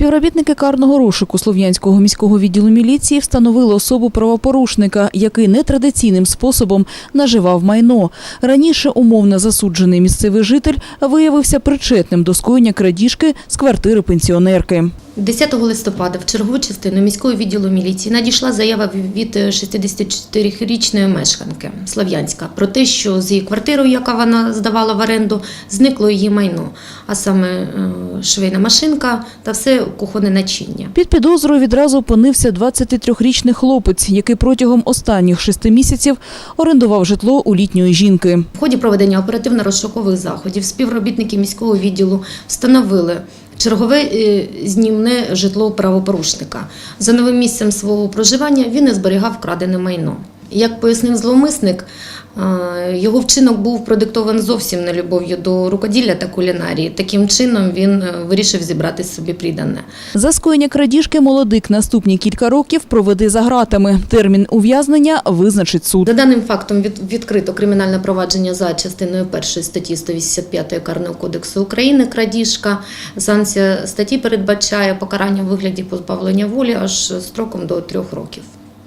Співробітники карного розшуку Слов'янського міського відділу міліції встановили особу правопорушника, який нетрадиційним способом наживав майно. Раніше умовно засуджений місцевий житель виявився причетним до скоєння крадіжки з квартири пенсіонерки. 10 листопада в чергову частину міського відділу міліції надійшла заява від 64-річної мешканки Слов'янська про те, що з її квартирою, яка вона здавала в оренду, зникло її майно, а саме е, швейна машинка та все кухонне начиння. Під підозрою відразу опинився 23-річний хлопець, який протягом останніх шести місяців орендував житло у літньої жінки. В ході проведення оперативно-розшукових заходів співробітники міського відділу встановили чергове е, знімне житло правопорушника. За новим місцем свого проживання він не зберігав вкрадене майно. Як пояснив зловмисник, е, його вчинок був продиктований зовсім не любов'ю до рукоділля та кулінарії. Таким чином він е, вирішив зібрати собі придане. За скоєння крадіжки молодик наступні кілька років проведе за ґратами. Термін ув'язнення визначить суд. За даним фактом від, відкрито кримінальне провадження за частиною 1 статті 185 Карного кодексу України крадіжка. Санкція статті передбачає покарання в вигляді позбавлення волі аж строком до трьох років.